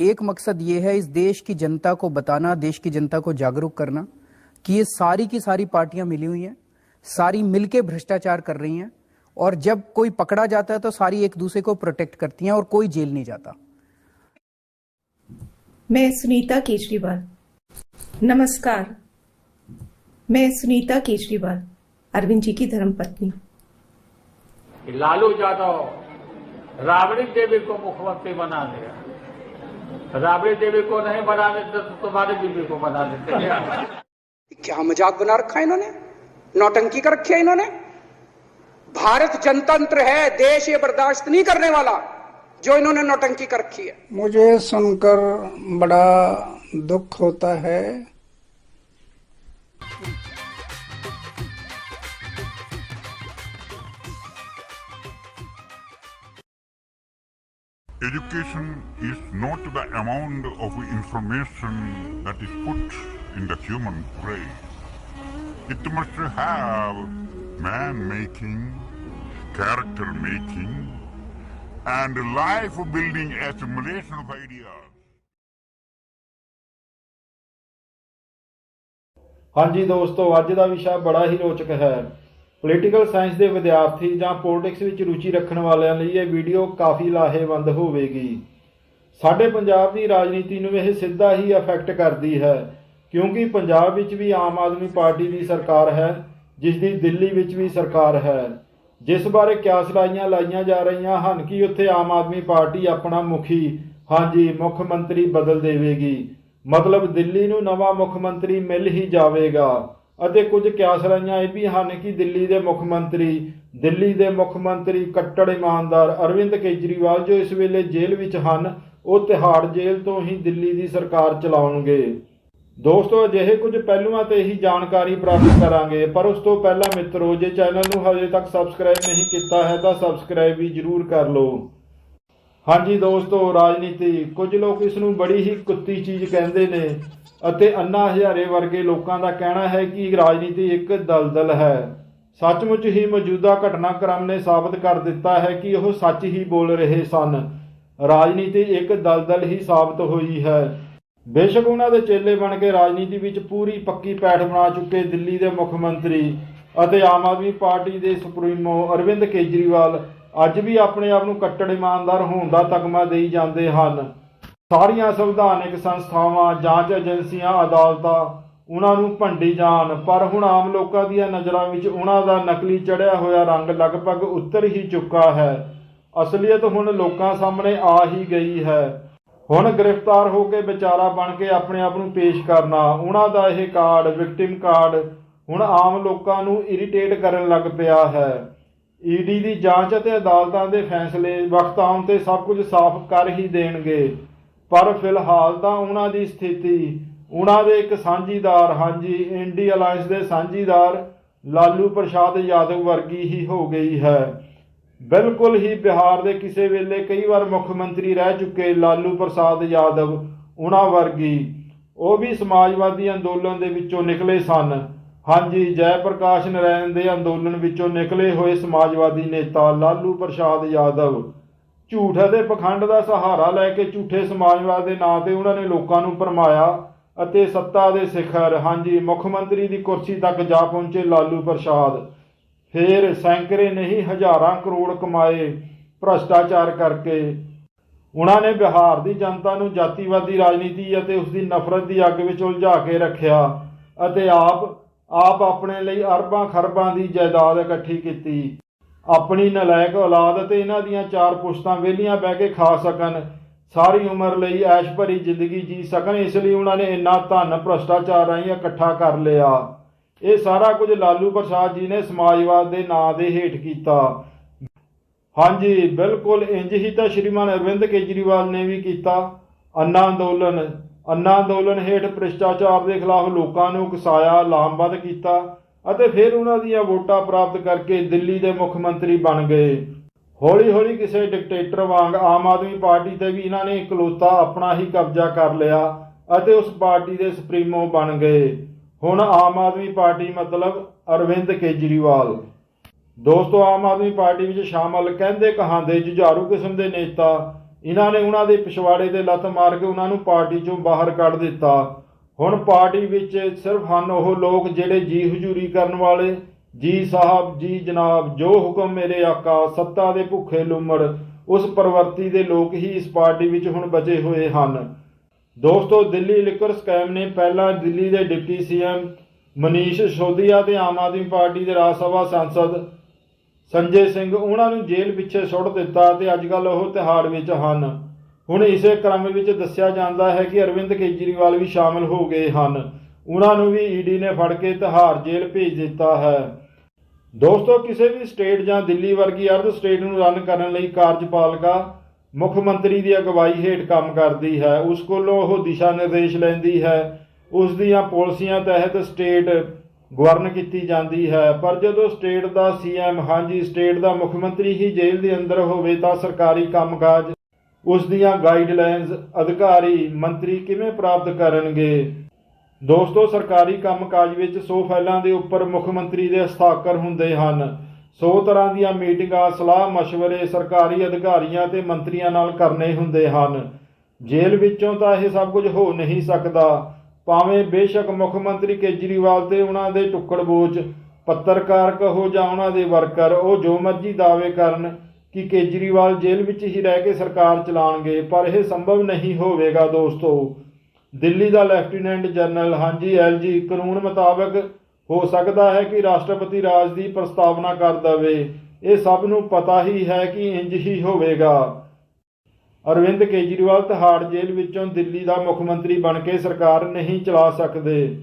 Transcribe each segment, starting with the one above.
एक मकसद ये है इस देश की जनता को बताना देश की जनता को जागरूक करना कि ये सारी की सारी पार्टियाँ मिली हुई हैं सारी मिलके भ्रष्टाचार कर रही हैं और जब कोई पकड़ा जाता है तो सारी एक दूसरे को प्रोटेक्ट करती हैं और कोई जेल नहीं जाता। मैं सुनीता केजरीवाल। नमस्कार। मैं सुनीता केजरीवाल अरविंद जी की धर्मपत्नी। लालू यादव राबड़ी देवी को मुख्यमंत्री बना दिया राबड़ी देवी को नहीं बना देते तो तुम्हारी बीवी को बना देते। क्या मज़ाक बना रखा है इन्होंने? नौटंकी कर रखी है इन्होंने? भारत जनतंत्र है देश ये बर्दाश्त नहीं करने वाला जो इन्होंने नौटंकी कर रखी है। मुझे सुनकर बड़ा दुख होता है Education is not the amount of information that is put in the human brain. It must have man making, character making, and life building assimilation of ideas. ਹਾਂਜੀ ਦੋਸਤੋ ਅੱਜ ਦਾ ਵਿਸ਼ਾ ਬੜਾ ਹੀ ਰੋਚਕ ਹੈ ਪੋਲੀਟੀਕਲ ਸਾਇੰਸ ਦੇ ਵਿਦਿਆਰਥੀ ਜਾਂ ਪੋਲਿਟਿਕਸ ਵਿੱਚ ਰੁਚੀ ਰੱਖਣ ਵਾਲਿਆਂ ਲਈ ਇਹ ਵੀਡੀਓ ਕਾਫੀ ਲਾਹੇਵੰਦ ਹੋਵੇਗੀ। ਸਾਡੇ ਪੰਜਾਬ ਦੀ ਰਾਜਨੀਤੀ ਨੂੰ ਇਹ ਸਿੱਧਾ ਹੀ ਅਫੈਕਟ ਕਰਦੀ ਹੈ, ਕਿਉਂਕਿ ਪੰਜਾਬ ਵਿੱਚ ਵੀ ਆਮ ਆਦਮੀ ਪਾਰਟੀ ਦੀ ਸਰਕਾਰ ਹੈ, ਜਿਸ ਦੀ ਦਿੱਲੀ ਵਿੱਚ ਵੀ ਸਰਕਾਰ ਹੈ। ਜਿਸ ਬਾਰੇ ਕਿਆਸਲਾਈਆਂ ਲਾਈਆਂ ਜਾ ਰਹੀਆਂ ਹਨ ਕਿ ਉੱਥੇ ਆਮ ਆਦਮੀ ਪਾਰਟੀ ਆਪਣਾ ਮੁਖੀ, ਹਾਂਜੀ, ਮੁੱਖ ਮੰਤਰੀ ਬਦਲ ਦੇਵੇਗੀ। ਮਤਲਬ ਦਿੱਲੀ ਨੂੰ ਨਵਾਂ ਮੁੱਖ ਮੰਤਰੀ ਮਿਲ ਹੀ ਜਾਵੇਗਾ। ਅਤੇ ਕੁਝ ਕਿਆਸ ਲਾਈਆਂ ਇਹ ਵੀ ਹਨ ਕਿ ਦਿੱਲੀ ਦੇ ਮੁੱਖ ਮੰਤਰੀ, ਦਿੱਲੀ ਦੇ ਮੁੱਖ ਮੰਤਰੀ ਕੱਟੜ ਇਮਾਨਦਾਰ ਅਰਵਿੰਦ ਕੇਜਰੀਵਾਲ ਜੋ ਇਸ ਵੇਲੇ ਜੇਲ੍ਹ ਵਿੱਚ ਹਨ, ਉਹ ਤਿਹਾੜ ਜੇਲ੍ਹ ਤੋਂ ਹੀ ਦਿੱਲੀ ਦੀ ਸਰਕਾਰ ਚਲਾਉਣਗੇ। ਦੋਸਤੋ, ਅਜਿਹੇ ਕੁਝ ਪਹਿਲੂਆਂ ਤੇ ਹੀ ਜਾਣਕਾਰੀ ਪ੍ਰਾਪਤ ਕਰਾਂਗੇ, ਪਰ ਉਸ ਤੋਂ ਪਹਿਲਾਂ ਮਿੱਤਰੋ, ਜੇ ਚੈਨਲ ਨੂੰ ਹਜੇ ਤੱਕ ਸਬਸਕ੍ਰਾਈਬ ਨਹੀਂ ਕੀਤਾ ਹੈ, ਤਾਂ ਸਬਸਕ੍ਰਾਈਬ ਵੀ ਜਰੂਰ ਕਰ ਲਓ। ਹਾਂਜੀ ਦੋਸਤੋ, ਰਾਜਨੀਤੀ। ਕੁਝ ਲੋਕ ਇਸ ਨੂੰ ਬੜੀ ਹੀ ਕੁੱਤੀ ਚੀਜ਼ ਕਹਿੰਦੇ ਨੇ। ਅਤੇ ਅੰਨਾ ਹਜ਼ਾਰੇ ਵਰਗੇ ਲੋਕਾਂ ਦਾ ਕਹਿਣਾ ਹੈ ਕਿ ਰਾਜਨੀਤੀ ਇੱਕ ਦਲਦਲ ਹੈ। ਸੱਚਮੁੱਚ ਹੀ ਮੌਜੂਦਾ ਘਟਨਾਕ੍ਰਮ ਨੇ ਸਾਬਤ ਕਰ ਦਿੱਤਾ ਹੈ ਕਿ ਉਹ ਸੱਚ ਹੀ ਬੋਲ ਰਹੇ ਸਨ। ਰਾਜਨੀਤੀ ਇੱਕ ਦਲਦਲ ਹੀ ਸਾਬਤ ਹੋਈ ਹੈ। ਬੇਸ਼ੱਕ ਉਹਨਾਂ ਦੇ ਚੇਲੇ ਬਣ ਕੇ ਰਾਜਨੀਤੀ ਵਿੱਚ ਪੂਰੀ ਪੱਕੀ ਪੈਠ ਬਣਾ ਚੁੱਕੇ ਦਿੱਲੀ ਦੇ ਮੁੱਖ ਮੰਤਰੀ ਅਤੇ ਆਮ ਆਦਮੀ ਪਾਰਟੀ ਦੇ ਸੁਪਰੀਮੋ ਅਰਵਿੰਦ ਕੇਜਰੀਵਾਲ ਅੱਜ ਵੀ ਆਪਣੇ ਆਪ ਨੂੰ ਕੱਟੜ ਇਮਾਨਦਾਰ ਹੋਣ ਦਾ ਤਗਮਾ ਦੇਈ ਜਾਂਦੇ ਹਨ। ਸਾਰੀਆਂ ਸੰਵਿਧਾਨਿਕ ਸੰਸਥਾਵਾਂ, ਜਾਂਚ ਏਜੰਸੀਆਂ, ਅਦਾਲਤਾਂ, ਉਹਨਾਂ ਨੂੰ ਭੰਡੀ ਜਾਣ। ਪਰ ਹੁਣ ਆਮ ਲੋਕਾਂ ਦੀਆਂ ਨਜ਼ਰਾਂ ਵਿੱਚ ਉਹਨਾਂ ਦਾ ਨਕਲੀ ਚੜਿਆ ਹੋਇਆ ਰੰਗ ਲਗਭਗ ਉਤਰ ਹੀ ਚੁੱਕਾ ਹੈ। ਅਸਲੀਅਤ ਹੁਣ ਲੋਕਾਂ ਸਾਹਮਣੇ ਆ ਹੀ ਗਈ ਹੈ। ਹੁਣ ਗ੍ਰਿਫਤਾਰ ਹੋ ਕੇ ਵਿਚਾਰਾ ਬਣ ਕੇ ਆਪਣੇ ਆਪ ਨੂੰ ਪੇਸ਼ ਕਰਨਾ, ਉਹਨਾਂ ਦਾ ਇਹ ਕਾਰਡ ਵਿਕਟਿਮ ਕਾਰਡ, ਹੁਣ ਆਮ ਲੋਕਾਂ ਨੂੰ ਇਰੀਟੇਟ ਕਰਨ ਲੱਗ ਪਿਆ ਹੈ। ਈਡੀ ਦੀ ਜਾਂਚ ਅਤੇ ਅਦਾਲਤਾਂ ਦੇ ਫੈਸਲੇ ਵਕਤ ਆਉਣ ਤੇ ਸਭ ਕੁਝ ਸਾਫ਼ ਕਰ ਹੀ ਦੇਣਗੇ। ਪਰ ਫਿਲਹਾਲ ਤਾਂ ਉਹਨਾਂ ਦੀ ਸਥਿਤੀ, ਉਹਨਾਂ ਦੇ ਇੱਕ ਸਾਂਝੀਦਾਰ, ਹਾਂਜੀ, ਇੰਡੀ ਅਲਾਈਅੰਸ ਦੇ ਸਾਂਝੀਦਾਰ ਲਾਲੂ ਪ੍ਰਸ਼ਾਦ ਯਾਦਵ ਵਰਗੀ ਹੀ ਹੋ ਗਈ ਹੈ। ਬਿਲਕੁਲ ਹੀ ਬਿਹਾਰ ਦੇ ਕਿਸੇ ਵੇਲੇ ਕਈ ਵਾਰ ਮੁੱਖ ਮੰਤਰੀ ਰਹਿ ਚੁੱਕੇ ਲਾਲੂ ਪ੍ਰਸਾਦ ਯਾਦਵ, ਉਹਨਾਂ ਵਰਗੀ। ਉਹ ਵੀ ਸਮਾਜਵਾਦੀ ਅੰਦੋਲਨ ਦੇ ਵਿੱਚੋਂ ਨਿਕਲੇ ਸਨ। ਹਾਂਜੀ ਜੈ ਪ੍ਰਕਾਸ਼ ਨਰੈਣ ਦੇ ਅੰਦੋਲਨ ਵਿੱਚੋਂ ਨਿਕਲੇ ਹੋਏ ਸਮਾਜਵਾਦੀ ਨੇਤਾ ਲਾਲੂ ਪ੍ਰਸਾਦ ਯਾਦਵ। ਝੂਠ ਅਤੇ ਪਖੰਡ ਦਾ ਸਹਾਰਾ ਲੈ ਕੇ ਝੂਠੇ ਸਮਾਜਵਾਦ ਦੇ ਨਾਂ ਤੇ ਉਹਨਾਂ ਨੇ ਲੋਕਾਂ ਨੂੰ ਭਰਮਾਇਆ ਅਤੇ ਸੱਤਾ ਦੇ ਸਿਖਰ, ਹਾਂਜੀ, ਮੁੱਖ ਮੰਤਰੀ ਦੀ ਕੁਰਸੀ ਤੱਕ ਜਾ ਪਹੁੰਚੇ ਲਾਲੂ ਪ੍ਰਸਾਦ। ਫੇਰ ਸੈਂਕੜੇ ਨਹੀਂ, ਹਜ਼ਾਰਾਂ ਕਰੋੜ ਕਮਾਏ ਭ੍ਰਸ਼ਟਾਚਾਰ ਕਰਕੇ। ਉਹਨਾਂ ਨੇ ਬਿਹਾਰ ਦੀ ਜਨਤਾ ਨੂੰ ਜਾਤੀਵਾਦੀ ਰਾਜਨੀਤੀ ਅਤੇ ਉਸ ਦੀ ਨਫ਼ਰਤ ਦੀ ਅੱਗ ਵਿੱਚ ਉਲਝਾ ਕੇ ਰੱਖਿਆ ਅਤੇ ਆਪ ਆਪ ਆਪਣੇ ਲਈ ਅਰਬਾਂ ਖਰਬਾਂ ਦੀ ਜਾਇਦਾਦ ਇਕੱਠੀ ਕੀਤੀ। ਆਪਣੀ ਨਲਾਇਕ ਔਲਾਦ ਤੇ ਇਹਨਾਂ ਦੀਆਂ ਚਾਰ ਪੁਸ਼ਤਾਂ ਵਿਹਲੀਆਂ ਬਹਿ ਕੇ ਖਾ ਸਕਣ। ਸਾਰੀ ਉਮਰ ਲਈ ਐਸ਼ ਭਰੀ ਜ਼ਿੰਦਗੀ ਜੀ ਸਕਣ, ਇਸ ਲਈ ਉਹਨਾਂ ਨੇ ਇੰਨਾ ਧਨ ਭ੍ਰਸ਼ਟਾਚਾਰ ਰਾਹੀਂ ਇਕੱਠਾ ਕਰ ਲਿਆ। ਇਹ ਸਾਰਾ ਕੁਝ ਲਾਲੂ ਪ੍ਰਸਾਦ ਜੀ ਨੇ ਸਮਾਜਵਾਦ ਦੇ ਨਾਂ ਦੇ ਹੇਠ ਕੀਤਾ। ਹਾਂਜੀ, ਬਿਲਕੁਲ ਇੰਜ ਹੀ ਤਾਂ ਸ਼੍ਰੀਮਾਨ ਅਰਵਿੰਦ ਕੇਜਰੀਵਾਲ ਨੇ ਵੀ ਕੀਤਾ। ਅੰਨਾ ਅੰਦੋਲਨ ਅੰਨਾ ਅੰਦੋਲਨ ਹੇਠ ਭ੍ਰਿਸ਼ਟਾਚਾਰ ਦੇ ਖਿਲਾਫ ਲੋਕਾਂ ਨੂੰ ਉਕਸਾਇਆ ਲਾਮਬੱਧ ਕੀਤਾ। ਅਤੇ ਫਿਰ ਉਹਨਾਂ ਦੀਆਂ ਵੋਟਾਂ ਪ੍ਰਾਪਤ ਕਰਕੇ ਦਿੱਲੀ ਦੇ ਮੁੱਖ ਮੰਤਰੀ ਬਣ ਗਏ। ਹੌਲੀ ਹੌਲੀ ਕਿਸੇ ਡਿਕਟੇਟਰ ਵਾਂਗ ਆਮ ਆਦਮੀ ਪਾਰਟੀ ਤੇ ਵੀ ਇਹਨਾਂ ਨੇ ਇਕਲੌਤਾ ਆਪਣਾ ਹੀ ਕਬਜ਼ਾ ਕਰ ਲਿਆ ਅਤੇ ਉਸ ਪਾਰਟੀ ਦੇ ਸੁਪਰੀਮੋ ਬਣ ਗਏ। ਹੁਣ ਆਮ ਆਦਮੀ ਪਾਰਟੀ ਮਤਲਬ ਅਰਵਿੰਦ ਕੇਜਰੀਵਾਲ। ਦੋਸਤੋ, ਆਮ ਆਦਮੀ ਪਾਰਟੀ ਵਿੱਚ ਸ਼ਾਮਲ ਕਹਿੰਦੇ ਕਹਾਂਦੇ ਜੁਝਾਰੂ ਕਿਸਮ ਦੇ ਨੇਤਾ, ਇਹਨਾਂ ਨੇ ਉਹਨਾਂ ਦੇ ਪਿਛਵਾੜੇ ਤੇ ਲੱਤ ਮਾਰ ਕੇ ਉਹਨਾਂ ਨੂੰ ਪਾਰਟੀ ਚੋਂ ਬਾਹਰ ਕੱਢ ਦਿੱਤਾ। ਹੁਣ ਪਾਰਟੀ ਵਿੱਚ ਸਿਰਫ ਹਨ ਉਹ ਲੋਕ ਜਿਹੜੇ ਜੀ ਹਜ਼ੂਰੀ ਕਰਨ ਵਾਲੇ, ਜੀ ਸਾਹਿਬ, ਜੀ ਜਨਾਬ, ਜੋ ਹੁਕਮ ਮੇਰੇ ਆਕਾ, ਸੱਤਾ ਦੇ ਭੁੱਖੇ ਲੁੰਮੜ, ਉਸ ਪ੍ਰਵਰਤੀ ਦੇ ਲੋਕ ਹੀ ਇਸ ਪਾਰਟੀ ਵਿੱਚ ਹੁਣ ਬਚੇ ਹੋਏ ਹਨ। ਦੋਸਤੋ, ਦਿੱਲੀ ਲਿਕਰ ਸਕੈਮ ਨੇ ਪਹਿਲਾਂ ਦਿੱਲੀ ਦੇ ਡਿਪਟੀ ਸੀਐਮ ਮਨੀਸ਼ ਸਿਸੋਦੀਆ ਤੇ ਆਮ ਆਦਮੀ ਪਾਰਟੀ ਦੇ ਰਾਜ ਸਭਾ ਸੰਸਦ ਸੰਜੇ ਸਿੰਘ, ਉਹਨਾਂ ਨੂੰ ਜੇਲ੍ਹ ਪਿੱਛੇ ਸੁੱਟ ਦਿੱਤਾ ਤੇ ਅੱਜਕੱਲ ਉਹ ਤਿਹਾੜ ਵਿੱਚ ਹਨ। ਹੁਣ ਇਸੇ ਕ੍ਰਮ ਵਿੱਚ ਦੱਸਿਆ ਜਾਂਦਾ ਹੈ ਕਿ ਅਰਵਿੰਦ ਕੇਜਰੀਵਾਲ ਵੀ ਸ਼ਾਮਲ ਹੋ ਗਏ ਹਨ। ਉਹਨਾਂ ਨੂੰ ਵੀ ਈਡੀ ਨੇ ਫੜ ਕੇ ਤਿਹਾੜ ਜੇਲ੍ਹ ਭੇਜ ਦਿੱਤਾ ਹੈ। ਦੋਸਤੋ, ਕਿਸੇ ਵੀ ਸਟੇਟ ਜਾਂ ਦਿੱਲੀ ਵਰਗੀ ਅਰਧ ਸਟੇਟ ਨੂੰ ਰਨ ਕਰਨ ਲਈ ਕਾਰਜਪਾਲਿਕਾ ਮੁੱਖ ਮੰਤਰੀ ਦੀ ਅਗਵਾਈ ਹੇਠ ਕੰਮ ਕਰਦੀ ਹੈ। ਉਸ ਕੋਲੋਂ ਉਹ ਦਿਸ਼ਾ ਨਿਰਦੇਸ਼ ਲੈਂਦੀ ਹੈ। ਉਸ ਦੀਆਂ ਪਾਲਿਸੀਆਂ ਤਹਿਤ ਸਟੇਟ ਗਵਰਨ ਕੀਤੀ ਜਾਂਦੀ ਹੈ। ਪਰ ਜਦੋਂ ਸਟੇਟ ਦਾ ਸੀਐਮ, ਹਾਂਜੀ, ਸਟੇਟ ਦਾ ਮੁੱਖ ਮੰਤਰੀ ਹੀ ਜੇਲ੍ਹ ਦੇ ਅੰਦਰ ਹੋਵੇ ਤਾਂ ਸਰਕਾਰੀ ਕੰਮਕਾਜ ਉਸ ਦੀਆਂ ਗਾਈਡਲਾਈਨਸ ਅਧਿਕਾਰੀ ਮੰਤਰੀ ਕਿਵੇਂ ਪ੍ਰਾਪਤ ਕਰਨਗੇ? ਦੋਸਤੋ, ਸਰਕਾਰੀ ਕੰਮਕਾਜ ਵਿੱਚ 100 ਫਾਈਲਾਂ ਦੇ ਉੱਪਰ ਮੁੱਖ ਮੰਤਰੀ ਦੇ ਹਸਤਾਖਰ ਹੁੰਦੇ ਹਨ। 100 ਤਰ੍ਹਾਂ ਦੀਆਂ ਮੀਟਿੰਗਾਂ, ਸਲਾਹ مشਵਰੇ ਸਰਕਾਰੀ ਅਧਿਕਾਰੀਆਂ ਤੇ ਮੰਤਰੀਆਂ ਨਾਲ ਕਰਨੇ ਹੁੰਦੇ ਹਨ। ਜੇਲ੍ਹ ਵਿੱਚੋਂ ਤਾਂ ਇਹ ਸਭ ਕੁਝ ਹੋ ਨਹੀਂ ਸਕਦਾ। ਭਾਵੇਂ ਬੇਸ਼ੱਕ ਮੁੱਖ ਮੰਤਰੀ ਕੇਜਰੀਵਾਲ ਤੇ ਉਹਨਾਂ ਦੇ ਟੁੱਕੜ ਬੋਚ ਪੱਤਰਕਾਰ ਕਹੋ ਜਾਂ ਉਹਨਾਂ ਦੇ ਵਰਕਰ, ਉਹ ਜੋ ਮਰਜ਼ੀ ਦਾਅਵੇ ਕਰਨ ਕਿ ਕੇਜਰੀਵਾਲ ਜੇਲ੍ਹ ਵਿੱਚ ਹੀ ਰਹਿ ਕੇ ਸਰਕਾਰ ਚਲਾਉਣਗੇ ਪਰ ਇਹ ਸੰਭਵ ਨਹੀਂ ਹੋਵੇਗਾ ਦੋਸਤੋ। ਦਿੱਲੀ ਦਾ ਲੈਫਟੀਨੈਂਟ ਜਨਰਲ, ਹਾਂਜੀ ਐਲਜੀ ਕਾਨੂੰਨ ਮੁਤਾਬਕ ਹੋ ਸਕਦਾ ਹੈ ਕਿ ਰਾਸ਼ਟਰਪਤੀ ਰਾਜ ਦੀ ਪ੍ਰਸਤਾਵਨਾ ਕਰ ਦਵੇ। ਇਹ ਸਭ ਨੂੰ ਪਤਾ ਹੀ ਹੈ ਕਿ ਇੰਜ ਹੀ ਹੋਵੇਗਾ। ਅਰਵਿੰਦ ਕੇਜਰੀਵਾਲ ਤਿਹਾੜ ਜੇਲ੍ਹ ਵਿੱਚੋਂ ਦਿੱਲੀ ਦਾ ਮੁੱਖ ਮੰਤਰੀ ਬਣ ਕੇ ਸਰਕਾਰ ਨਹੀਂ ਚਲਾ ਸਕਦੇ।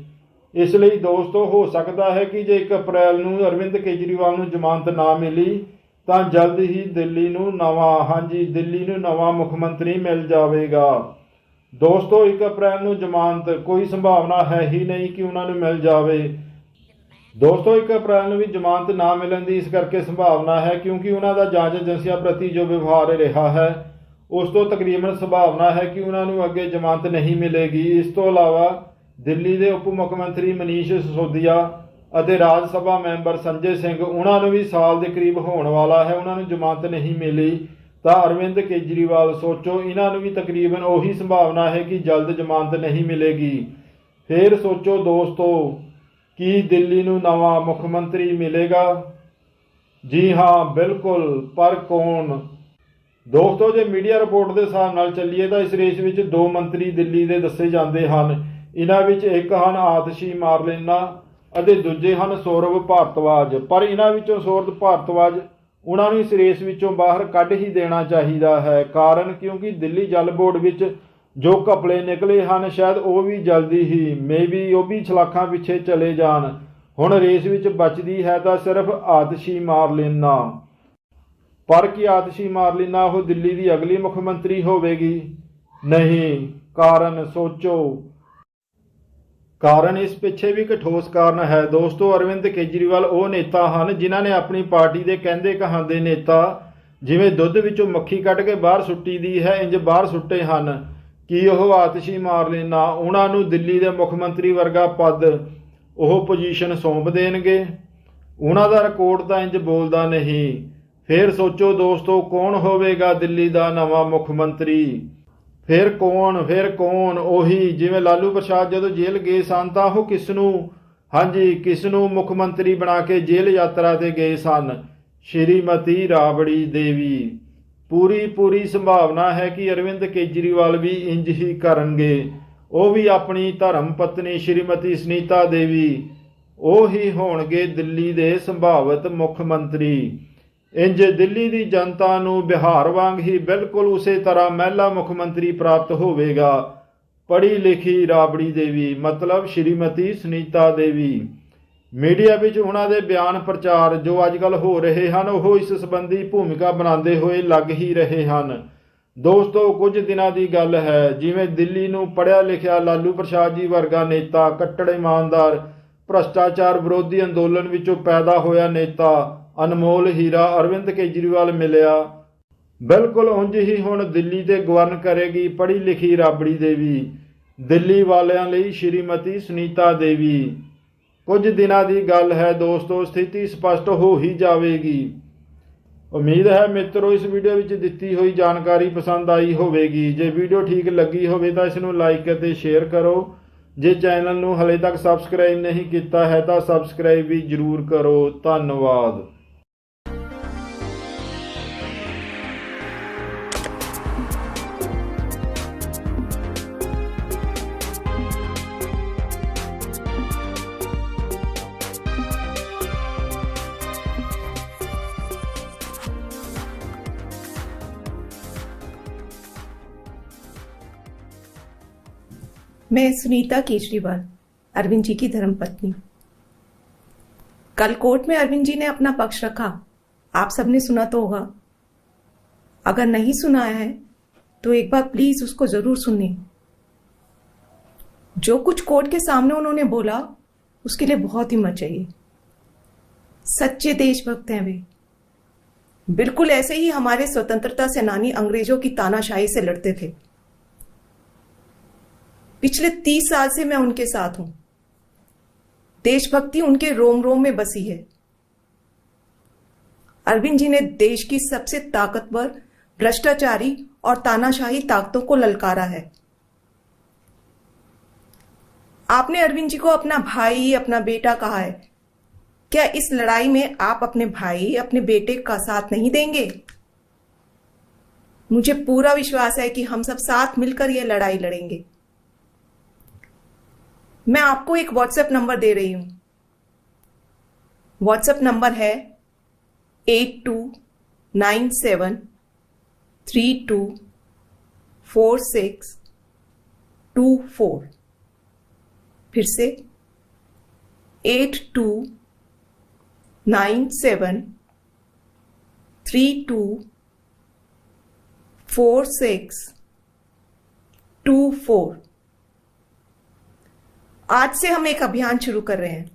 ਇਸ ਲਈ ਦੋਸਤੋ, ਹੋ ਸਕਦਾ ਹੈ ਕਿ ਜੇ 1 ਅਪ੍ਰੈਲ ਨੂੰ ਅਰਵਿੰਦ ਕੇਜਰੀਵਾਲ ਨੂੰ ਜ਼ਮਾਨਤ ਨਾ ਮਿਲੀ ਤਾਂ ਜਲਦ ਹੀ ਦਿੱਲੀ ਨੂੰ ਨਵਾਂ, ਹਾਂਜੀ, ਦਿੱਲੀ ਨੂੰ ਨਵਾਂ ਮੁੱਖ ਮੰਤਰੀ ਮਿਲ ਜਾਵੇਗਾ। ਦੋਸਤੋ 1 ਅਪ੍ਰੈਲ ਨੂੰ ਜ਼ਮਾਨਤ ਕੋਈ ਸੰਭਾਵਨਾ ਹੈ ਹੀ ਨਹੀਂ ਕਿ ਉਹਨਾਂ ਨੂੰ ਮਿਲ ਜਾਵੇ। ਦੋਸਤੋ 1 ਅਪ੍ਰੈਲ ਨੂੰ ਵੀ ਜ਼ਮਾਨਤ ਨਾ ਮਿਲਣ ਦੀ ਇਸ ਕਰਕੇ ਸੰਭਾਵਨਾ ਹੈ ਕਿਉਂਕਿ ਉਹਨਾਂ ਦਾ ਜਾਂਚ ਏਜੰਸੀਆਂ ਪ੍ਰਤੀ ਜੋ ਵਿਵਹਾਰ ਰਿਹਾ ਹੈ, ਉਸ ਤੋਂ ਤਕਰੀਬਨ ਸੰਭਾਵਨਾ ਹੈ ਕਿ ਉਹਨਾਂ ਨੂੰ ਅੱਗੇ ਜ਼ਮਾਨਤ ਨਹੀਂ ਮਿਲੇਗੀ। ਇਸ ਤੋਂ ਇਲਾਵਾ ਦਿੱਲੀ ਦੇ ਉਪ ਮੁੱਖ ਮੰਤਰੀ ਮਨੀਸ਼ ਸਿਸੋਦੀਆ ਅਤੇ ਰਾਜ ਸਭਾ ਮੈਂਬਰ ਸੰਜੇ ਸਿੰਘ, ਉਹਨਾਂ ਨੂੰ ਵੀ ਸਾਲ ਦੇ ਕਰੀਬ ਹੋਣ ਵਾਲਾ ਹੈ, ਉਹਨਾਂ ਨੂੰ ਜ਼ਮਾਨਤ ਨਹੀਂ ਮਿਲੀ। ਤਾਂ ਅਰਵਿੰਦ ਕੇਜਰੀਵਾਲ, ਸੋਚੋ, ਇਹਨਾਂ ਨੂੰ ਵੀ ਤਕਰੀਬਨ ਉਹੀ ਸੰਭਾਵਨਾ ਹੈ ਕਿ ਜਲਦ ਜ਼ਮਾਨਤ ਨਹੀਂ ਮਿਲੇਗੀ। ਫਿਰ ਸੋਚੋ ਦੋਸਤੋ, ਕੀ ਦਿੱਲੀ ਨੂੰ ਨਵਾਂ ਮੁੱਖ ਮੰਤਰੀ ਮਿਲੇਗਾ? ਜੀ ਹਾਂ, ਬਿਲਕੁਲ, ਪਰ ਕੌਣ? ਦੋਸਤੋ, ਜੇ ਮੀਡੀਆ ਰਿਪੋਰਟ ਦੇ ਹਿਸਾਬ ਨਾਲ ਚੱਲੀਏ ਤਾਂ ਇਸ ਰੇਸ ਵਿੱਚ ਦੋ ਮੰਤਰੀ ਦਿੱਲੀ ਦੇ ਦੱਸੇ ਜਾਂਦੇ ਹਨ। ਇਹਨਾਂ ਵਿੱਚ ਇੱਕ ਹਨ ਆਤਸ਼ੀ ਮਾਰਲੇਨਾ ਅਤੇ ਦੂਜੇ ਹਨ ਸੌਰਵ ਭਾਰਤਵਾਜ। ਪਰ ਇਹਨਾਂ ਵਿੱਚੋਂ ਸੌਰਵ ਭਾਰਤਵਾਜ ਉਹਨਾਂ ਨੂੰ ਇਸ ਰੇਸ ਵਿੱਚੋਂ ਬਾਹਰ ਕੱਢ ਹੀ ਦੇਣਾ ਚਾਹੀਦਾ ਹੈ। ਕਾਰਨ ਕਿਉਂਕਿ ਦਿੱਲੀ ਜਲ ਬੋਰਡ ਵਿੱਚ ਜੋ ਘਪਲੇ ਨਿਕਲੇ ਹਨ, ਸ਼ਾਇਦ ਉਹ ਵੀ ਜਲਦੀ ਹੀ ਮੇਬੀ ਉਹ ਵੀ ਛਲਾਖਾਂ ਪਿੱਛੇ ਚਲੇ ਜਾਣ। ਹੁਣ ਰੇਸ ਵਿੱਚ ਬਚਦੀ ਹੈ ਤਾਂ ਸਿਰਫ ਆਤਸ਼ੀ ਮਾਰ ਮਾਰਲੇਨਾ। ਪਰ ਕੀ ਆਤਸ਼ੀ ਮਾਰ ਮਾਰਲੀਨਾ ਉਹ ਦਿੱਲੀ ਦੀ ਅਗਲੀ ਮੁੱਖ ਮੰਤਰੀ ਹੋਵੇਗੀ? ਨਹੀਂ। ਕਾਰਨ ਸੋਚੋ। ਕਾਰਨ ਇਸ ਪਿੱਛੇ ਵੀ ਇੱਕ ਠੋਸ ਕਾਰਨ ਹੈ। ਦੋਸਤੋ, ਅਰਵਿੰਦ ਕੇਜਰੀਵਾਲ ਉਹ ਨੇਤਾ ਹਨ ਜਿਨ੍ਹਾਂ ਨੇ ਆਪਣੀ ਪਾਰਟੀ ਦੇ ਕਹਿੰਦੇ ਕਹਾਂਦੇ ਨੇਤਾ ਜਿਵੇਂ ਦੁੱਧ ਵਿੱਚੋਂ ਮੱਖੀ ਕੱਢ ਕੇ ਬਾਹਰ ਸੁੱਟੀ ਦੀ ਹੈ, ਇੰਜ ਬਾਹਰ ਸੁੱਟੇ ਹਨ। ਕਿ ਉਹ ਆਤਸ਼ੀ ਮਾਰ ਮਾਰਲੀਨਾ ਉਹਨਾਂ ਨੂੰ ਦਿੱਲੀ ਦੇ ਮੁੱਖ ਮੰਤਰੀ ਵਰਗਾ ਪਦ ਉਹ ਪੋਜੀਸ਼ਨ ਸੌਂਪ ਦੇਣਗੇ। ਉਹਨਾਂ ਦਾ ਰਿਕਾਰਡ ਤਾਂ ਇੰਜ ਬੋਲਦਾ ਨਹੀਂ। ਫਿਰ ਸੋਚੋ ਦੋਸਤੋ, ਕੌਣ ਹੋਵੇਗਾ ਦਿੱਲੀ ਦਾ ਨਵਾਂ ਮੁੱਖ ਮੰਤਰੀ? ਫਿਰ ਕੌਣ ਫਿਰ ਕੌਣ? ਉਹੀ ਜਿਵੇਂ ਲਾਲੂ ਪ੍ਰਸ਼ਾਦ ਜਦੋਂ ਜੇਲ੍ਹ ਗਏ ਸਨ ਤਾਂ ਉਹ ਕਿਸ ਨੂੰ ਹਾਂਜੀ ਕਿਸ ਨੂੰ ਮੁੱਖ ਮੰਤਰੀ ਬਣਾ ਕੇ ਜੇਲ੍ਹ ਯਾਤਰਾ ਤੇ ਗਏ ਸਨ? ਸ਼੍ਰੀਮਤੀ ਰਾਬੜੀ ਦੇਵੀ। ਪੂਰੀ ਪੂਰੀ ਸੰਭਾਵਨਾ ਹੈ ਕਿ ਅਰਵਿੰਦ ਕੇਜਰੀਵਾਲ ਵੀ ਇੰਜ ਹੀ ਕਰਨਗੇ। ਉਹ ਵੀ ਆਪਣੀ ਧਰਮ ਪਤਨੀ ਸ਼੍ਰੀਮਤੀ ਸੁਨੀਤਾ ਦੇਵੀ। ਉਹ ਹੀ ਹੋਣਗੇ ਦਿੱਲੀ ਦੇ ਸੰਭਾਵਿਤ ਮੁੱਖ ਮੰਤਰੀ। ਇੰਜ ਦਿੱਲੀ ਦੀ ਜਨਤਾ ਨੂੰ ਬਿਹਾਰ ਵਾਂਗ ਹੀ ਬਿਲਕੁਲ ਉਸੇ ਤਰ੍ਹਾਂ ਮਹਿਲਾ ਮੁੱਖ ਮੰਤਰੀ ਪ੍ਰਾਪਤ ਹੋਵੇਗਾ। ਪੜ੍ਹੀ ਲਿਖੀ ਰਾਬੜੀ ਦੇਵੀ, ਮਤਲਬ ਸ਼੍ਰੀਮਤੀ ਸੁਨੀਤਾ ਦੇਵੀ। ਮੀਡੀਆ ਵਿੱਚ ਉਹਨਾਂ ਦੇ ਬਿਆਨ ਪ੍ਰਚਾਰ ਜੋ ਅੱਜਕੱਲ ਹੋ ਰਹੇ ਹਨ, ਉਹ ਇਸ ਸੰਬੰਧੀ ਭੂਮਿਕਾ ਬਣਾਉਂਦੇ ਹੋਏ ਲੱਗ ਹੀ ਰਹੇ ਹਨ। ਦੋਸਤੋ, ਕੁਝ ਦਿਨਾਂ ਦੀ ਗੱਲ ਹੈ, ਜਿਵੇਂ ਦਿੱਲੀ ਨੂੰ ਪੜ੍ਹਿਆ ਲਿਖਿਆ ਲਾਲੂ ਪ੍ਰਸਾਦ ਜੀ ਵਰਗਾ ਨੇਤਾ, ਕੱਟੜ ਇਮਾਨਦਾਰ ਭ੍ਰਸ਼ਟਾਚਾਰ ਵਿਰੋਧੀ ਅੰਦੋਲਨ ਵਿੱਚੋਂ ਪੈਦਾ ਹੋਇਆ ਨੇਤਾ ਅਨਮੋਲ ਹੀਰਾ ਅਰਵਿੰਦ ਕੇਜਰੀਵਾਲ ਮਿਲਿਆ। ਬਿਲਕੁਲ ਉਂਝ ਹੀ ਹੁਣ ਦਿੱਲੀ ਦੇ ਗਵਰਨ ਕਰੇਗੀ ਪੜ੍ਹੀ ਲਿਖੀ ਰਾਬੜੀ ਦੇਵੀ। ਦਿੱਲੀ ਵਾਲਿਆਂ ਲਈ ਸ਼੍ਰੀਮਤੀ ਸੁਨੀਤਾ ਦੇਵੀ। ਕੁਝ ਦਿਨਾਂ ਦੀ ਗੱਲ ਹੈ ਦੋਸਤੋ, ਸਥਿਤੀ ਸਪਸ਼ਟ ਹੋ ਹੀ ਜਾਵੇਗੀ। ਉਮੀਦ ਹੈ ਮਿੱਤਰੋ, ਇਸ ਵੀਡੀਓ ਵਿੱਚ ਦਿੱਤੀ ਹੋਈ ਜਾਣਕਾਰੀ ਪਸੰਦ ਆਈ ਹੋਵੇਗੀ। ਜੇ ਵੀਡੀਓ ਠੀਕ ਲੱਗੀ ਹੋਵੇ ਤਾਂ ਇਸ ਨੂੰ ਲਾਈਕ ਅਤੇ ਸ਼ੇਅਰ ਕਰੋ। ਜੇ ਚੈਨਲ ਨੂੰ ਹਲੇ ਤੱਕ ਸਬਸਕ੍ਰਾਈਬ ਨਹੀਂ ਕੀਤਾ ਹੈ ਤਾਂ ਸਬਸਕ੍ਰਾਈਬ ਵੀ ਜਰੂਰ ਕਰੋ। ਧੰਨਵਾਦ। मैं सुनीता केजरीवाल, अरविंद जी की धर्मपत्नी। कल कोर्ट में अरविंद जी ने अपना पक्ष रखा। आप सबने सुना तो होगा। अगर नहीं सुना है तो एक बार प्लीज़ उसको ज़रूर सुनिए। जो कुछ कोर्ट के सामने उन्होंने बोला, उसके लिए बहुत हिम्मत चाहिए। सच्चे देशभक्त हैं वे। बिल्कुल ऐसे ही हमारे स्वतंत्रता सेनानी अंग्रेज़ों की तानाशाही से लड़ते थे। पिछले तीस साल से मैं उनके साथ हूँ। देशभक्ति उनके रोम रोम में बसी है। अरविंद जी ने देश की सबसे ताकतवर, भ्रष्टाचारी और तानाशाही ताकतों को ललकारा है। आपने अरविंद जी को अपना भाई, अपना बेटा कहा है। क्या इस लड़ाई में आप अपने भाई, अपने बेटे का साथ नहीं देंगे? मुझे पूरा विश्वास है कि हम सब साथ मिलकर यह लड़ाई लड़ेंगे। मैं आपको एक व्हाट्सएप नंबर दे रही हूँ। व्हाट्सएप नंबर है eight two nine seven three two four six two four फिर से eight two nine seven three two four six two four आज से हम एक अभियान शुरू कर रहे हैं,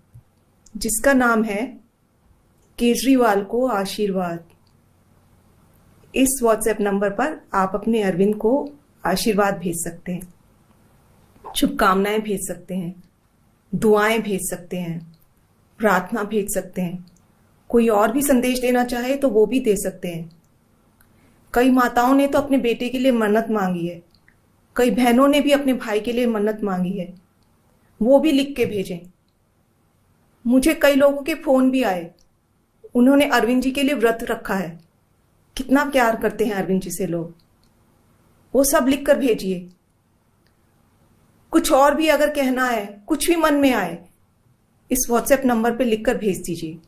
जिसका नाम है केजरीवाल को आशीर्वाद। इस व्हाट्सएप नंबर पर आप अपने अरविंद को आशीर्वाद भेज सकते हैं, शुभकामनाएँ भेज सकते हैं, दुआएँ भेज सकते हैं, प्रार्थना भेज सकते हैं। कोई और भी संदेश देना चाहे तो वो भी दे सकते हैं। कई माताओं ने तो अपने बेटे के लिए मन्नत मांगी है, कई बहनों ने भी अपने भाई के लिए मन्नत मांगी है। वो भी लिख के भेजें। मुझे कई लोगों के फ़ोन भी आए। उन्होंने अरविंद जी के लिए व्रत रखा है। कितना प्यार करते हैं अरविंद जी से लोग। वो सब लिख कर भेजिए। कुछ और भी अगर कहना है, कुछ भी मन में आए, इस व्हाट्सएप नंबर पे लिखकर भेज दीजिए।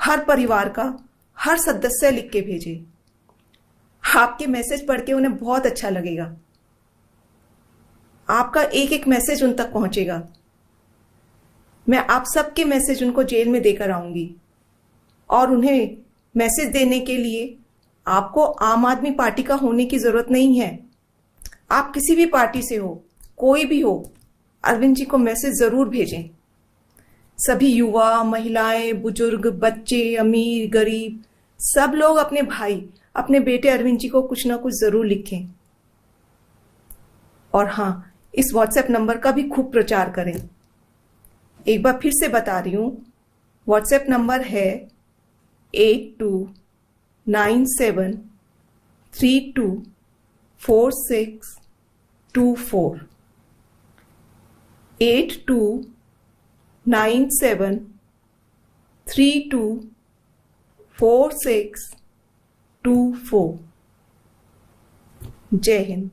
हर परिवार का, हर सदस्य लिख के भेजे। आपके मैसेज पढ़ के उन्हें बहुत अच्छा लगेगा। आपका एक एक मैसेज उन तक पहुंचेगा। मैं आप सबके मैसेज उनको जेल में देकर आऊँगी। और उन्हें मैसेज देने के लिए आपको आम आदमी पार्टी का होने की ज़रूरत नहीं है। आप किसी भी पार्टी से हो, कोई भी हो, अरविंद जी को मैसेज ज़रूर भेजें। सभी युवा, महिलाएँ, बुज़ुर्ग, बच्चे, अमीर, गरीब, सब लोग अपने भाई, अपने बेटे अरविंद जी को कुछ ना कुछ ज़रूर लिखें। और हाँ इस व्हाट्सएप नंबर का भी खूब प्रचार करें। एक बार फिर से बता रही हूँ व्हाट्सएप नंबर है eight two nine seven three two four six two four eight two nine seven three two four six two four जय हिंद।